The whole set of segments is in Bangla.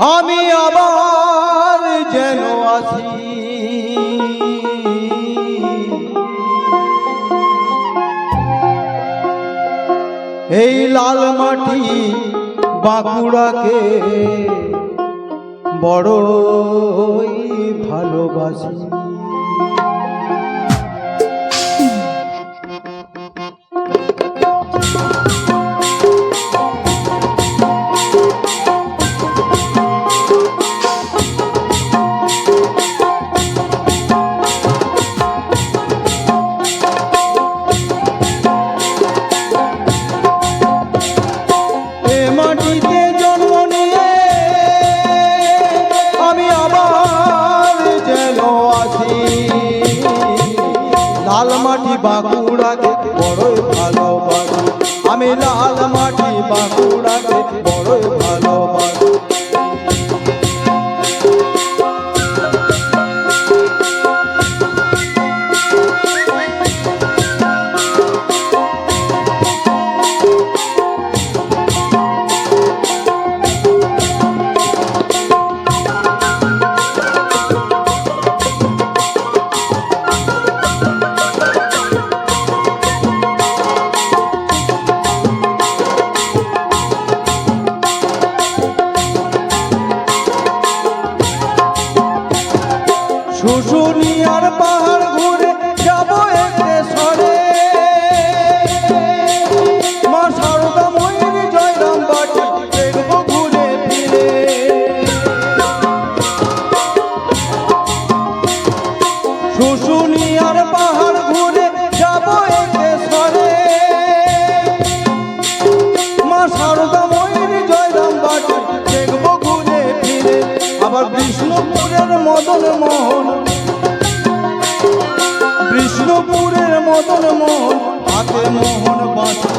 আমি আবার যেন আছি। এই লাল মাটি বাঁকুড়াকে বড়ই ভালোবাসি। মাটি বাঁকুড়াকে বড়ই ভালোবাসি আমি লাল মাটি বাঁকুড়াকে বড়ই ভালোবাসি মোহন বিষ্ণুপুরের মতন মন, হাতে মোহন বাঁচি।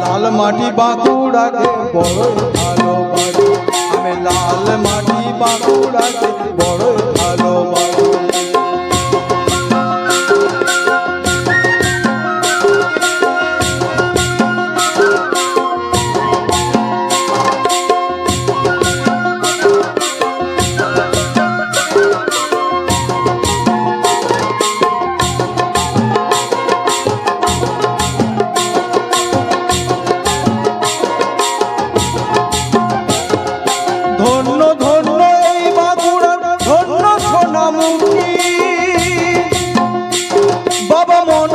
লাল মাটি বাঁকুড়াকে বড় ভালোবাসি। আমি লাল মাটি বাঁকুড়াকে বড়ই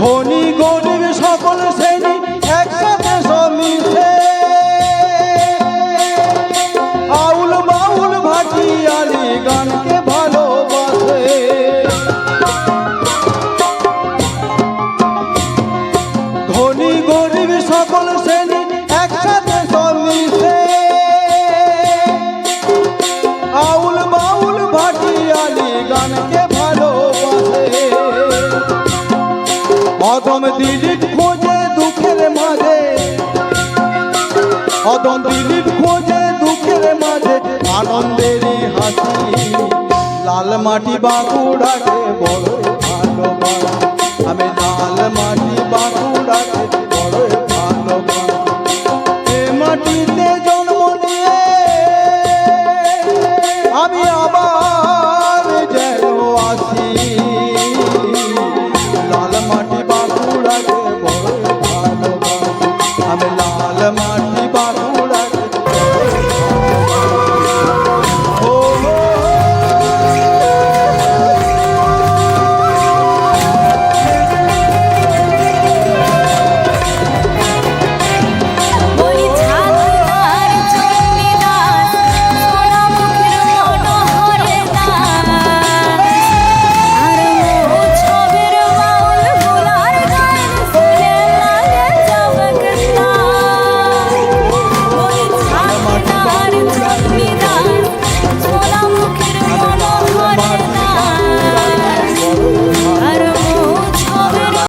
ধনী গরিব সকল শ্রেণি একসাথে সমিছে। আউল বাউল ভাটিয়ালি গানকে ভালোবাসে। ধনী গরিব সকল শ্রেণি অদম দিলীপ খোঁজে দুঃখের মাঝে। অদম দিলীপ খোঁজে দুঃখের মাঝে। আনন্দের হাসি, লাল মাটি বাঁকুড়াকে বড় ভালোবাসি। আমি লাল মাটি